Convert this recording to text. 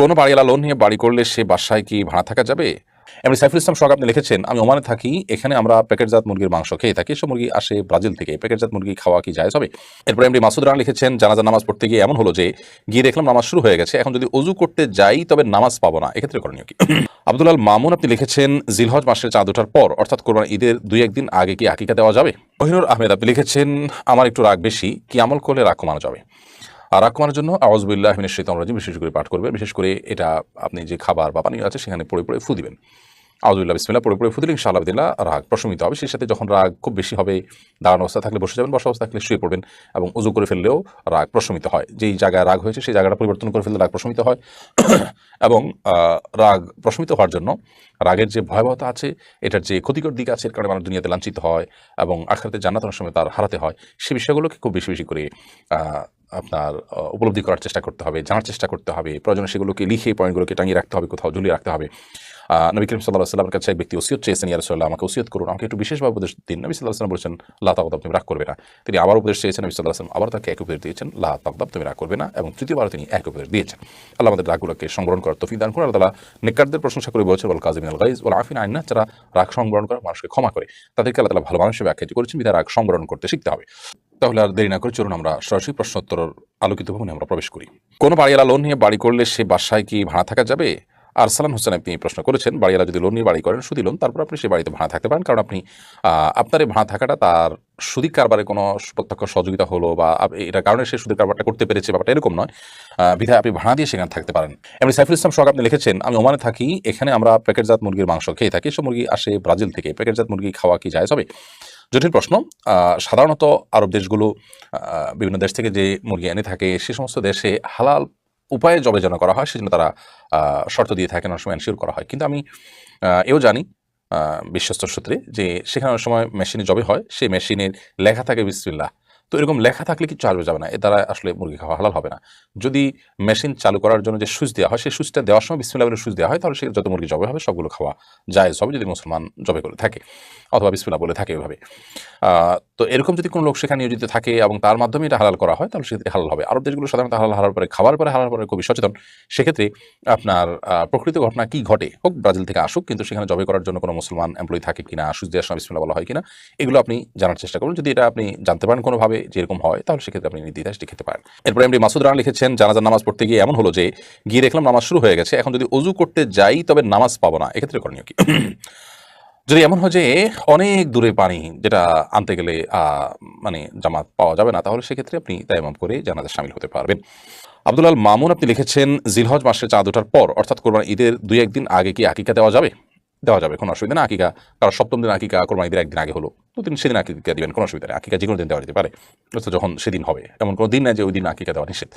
কোনো বাড়িওয়ালা লোন নিয়ে বাড়ি করলে সে বাসায় কি ভাড়া থাকা যাবে? এমনি সাইফুল ইসলাম সোহাগ আপনি লিখেছেন, আমি ওমানে থাকি, এখানে আমরা প্যাকেটজাত মুরগির মাংস খেয়ে থাকি সব মুরগি আসে ব্রাজিল থেকে, প্যাকেটজাত মুরগি খাওয়া কি যায় হবে? এরপরে এমনি মাসুদ রানা লিখেছেন, জানাজা নামাজ পড়তে গিয়ে এমন হলো যে, গিয়ে দেখলাম নামাজ শুরু হয়ে গেছে, এখন যদি অজু করতে যাই তবে নামাজ পাবো না, এক্ষেত্রে করণীয় কি? আব্দুল মামুন আপনি লিখেছেন, জিলহজ মাসের চাঁদ ওঠার পর, অর্থাৎ কোরবান ঈদের দুই একদিন আগে কি আকিকা দেওয়া যাবে? মহিনুর আহমেদ আপনি লিখেছেন, আমার একটু রাগ বেশি, কি আমল করলে রাগ কমানো যাবে? আর রাগ কমানোর জন্য আওয়াজবুল্লাহ মিনের শৈতান রাজিম, বিশেষ করে পাঠ করবেন বিশেষ করে এটা আপনি যে খাবার বা পানীয় আছে, সেখানে পড়ে পড়ে ফু দিবেন। আউদুল্লাহ বিসমিল্লাহ, পড়ে পড়ে ফু দিলে ইনশাআল্লাহ রাগ প্রশমিত হবে। সেই সাথে যখন রাগ খুব বেশি হবে, দাঁড়ানো অবস্থা থাকলে বসে যাবেন, বসা অবস্থা থাকলে শুয়ে পড়বেন এবং উজু করে ফেললেও রাগ প্রশমিত হয়। যেই জায়গায় রাগ হয়েছে, সেই জায়গাটা পরিবর্তন করে ফেললে রাগ প্রশমিত হয়। এবং রাগ প্রশমিত হওয়ার জন্য রাগের যে ভয়াবহতা আছে, এটার যে ক্ষতিকর দিক আছে, এর কারণে মানুষ দুনিয়াতে লাঞ্ছিত হয় এবং আখড়াতে জান্নাত সময় তার হারাতে হয়। সে বিষয়গুলোকে খুব বেশি বেশি করে আপনার উপলব্ধি করার চেষ্টা করতে হবে, জানার চেষ্টা করতে হবে। প্রয়োজনে সেগুলোকে লিখে পয়েন্টগুলোকে টাঙিয়ে রাখতে হবে, কোথাও ঝুলিয়ে রাখতে হবে। নবী করিম সাল্লাহ সাল্লামের কাছে এক ব্যক্তি ওসিয়ত চেয়েছেন, ইয়া রাসূলুল্লাহ, আমাকে ওসিয়ত করুন, আমাকে একটু বিশেষভাবে উপদেশ দিন। নবী সাল্লাহ সাল্লাম বলেছেন, লা তাকদাব তুমি রাগ করবে না। তিনি আবার উপদেশ চেয়েছেন, নবী সাল্লাহ সাল্লাম আবার তাকে এক উপদেশ দিয়েছেন, লা তাকদাব তুমি রাগ করবে না। এবং তৃতীয়বার তিনি এক উপদেশ দিয়েছেন। আল্লাহ আমাদের রাগগুলোকে সংবরণ করার তফিক দান করুন। আল্লাহ তাআলা নেককারদের প্রশংসা করে বলছেন বল কাজিম আল গাইজ ওল আফিন আইনা যারা রাগ সংবরণ করে, মানুষকে ক্ষমা করে। তাদেরকে আল্লাহ তালা ভালো মানুষের ব্যাখ্যাটি করেছেন, বিধায় রাগ সংবরণ করতে শিখতে হবে। তাহলে আর দেরি না করে চলুন আমরা সরাসরি প্রশ্নোত্তর আলোকিত ভবনে আমরা প্রবেশ করি। কোনো বাড়িওয়ালা লোন নিয়ে বাড়ি করলে সে বাসায় কি ভাড়া থাকা যাবে? আরসালান হোসেন আপনি প্রশ্ন করেছেন, বাড়িওয়ালা যদি লোন নিয়ে বাড়ি করেন, সুদি লোন, তারপর আপনি সেই বাড়িতে ভাড়া থাকতে পারেন। কারণ আপনি আপনার এই ভাড়া থাকাটা তার সুদি কারবারে কোনো প্রত্যক্ষ সহযোগিতা হলো বা এটার কারণে সে সুদের কারবারটা করতে পেরেছে ব্যাপারটা এরকম নয়। বিধায় আপনি ভাড়া দিয়ে সেখানে থাকতে পারেন। এমনি সাইফুল ইসলাম সোহাগ আপনি লিখেছেন, আমি ওমানে থাকি, এখানে আমরা প্যাকেটজাত মুরগির মাংস খেয়ে থাকি। সব মুরগি আসে ব্রাজিল থেকে। প্যাকেটজাত মুরগি খাওয়া কি যায় হবে? জটিল প্রশ্ন। সাধারণত আরব দেশগুলো বিভিন্ন দেশ থেকে যে মুরগি এনে থাকে, সে সমস্ত দেশে হালাল উপায়ে জবে যেন করা হয়, সেজন্য তারা শর্ত দিয়ে থাকেন, অনেক সময় এনশিওর করা হয়। কিন্তু আমি এও জানি বিশ্বস্ত সূত্রে যে সেখানে অনেক সময় মেশিনে জবে হয়, সেই মেশিনের লেখা থাকে বিসমিল্লাহ। তো এরকম লেখা থাকলে কিছু আসবে যাবে না। এ দ্বারা আসলে মুরগি খাওয়া হালাল হবে না। যদি মেশিন চালু করার জন্য যে সুইচ দেওয়া হয় সেই সুইচটা দেওয়ার সময় বিসমিল্লাহ বলে সুইচ দেওয়া হয় তাহলে সে যত মুরগি জবে হবে সবগুলো খাওয়া যায় হবে। যদি মুসলমান জবে করে থাকে অথবা বিসমিল্লাহ বলে থাকে আহ, তো এরকম যদি কোনো লোক সেখানে নিয়োজিত থাকে এবং তার মাধ্যমে এটা হালাল করা হয় তাহলে সেক্ষেত্রে হালাল হবে। আরব দেশগুলো সাধারণত হালাল হালাল পরে খাবার পরে হালাল পরে খুবই সচেতন। সেক্ষেত্রে আপনার প্রকৃত ঘটনা কি ঘটে হোক ব্রাজিল থেকে আসুক কিন্তু সেখানে জবে করার জন্য কোনো মুসলমান এমপ্লয়ি থাকে কিনা সুজ দেওয়ার সময় বিসমিল্লাহ বলা হয় কিনা এগুলো আপনি জানার চেষ্টা করুন। যদি এটা আপনি জানতে পারেন কোনোভাবে যে এরকম হয়, তাহলে সেক্ষেত্রে আপনি নির্দ্বিধায় সেটি খেতে পারেন। এরপরে এমনি মাসুদ রানা লিখেছেন জানাজার নামাজ পড়তে গিয়ে এমন হলো যে, গিয়ে দেখলাম নামাজ শুরু হয়ে গেছে, এখন যদি অজু করতে যাই তবে নামাজ পাবো না। এক্ষেত্রে করণীয় কি? যদি এমন হয় যে, অনেক দূরে পানি যেটা আনতে গেলে মানে জামাত পাওয়া যাবে না, তাহলে সেক্ষেত্রে আপনি তাইমাম করে জানাজা সামিল হতে পারবেন। আব্দুল আল মামুন আপনি লিখেছেন, জিলহজ মাসের চাঁদ ওঠার পর, অর্থাৎ কোরবান ঈদের দুই একদিন আগে কি আকিকা দেওয়া যাবে? দেওয়া যাবে, কোনো অসুবিধা না আকিকা, কারণ সপ্তম দিন আকিকা, কোরবান ঈদের একদিন আগে হলো। তিনি সেদিন আকিকা দিবেন, কোনো অসুবিধা নেই। আকিকা যে কোনো দিন দেওয়া যেতে পারে। যখন সেদিন হবে, এমন কোনো দিন নাই যে ওই দিন আকিকা দেওয়া নিষেধ।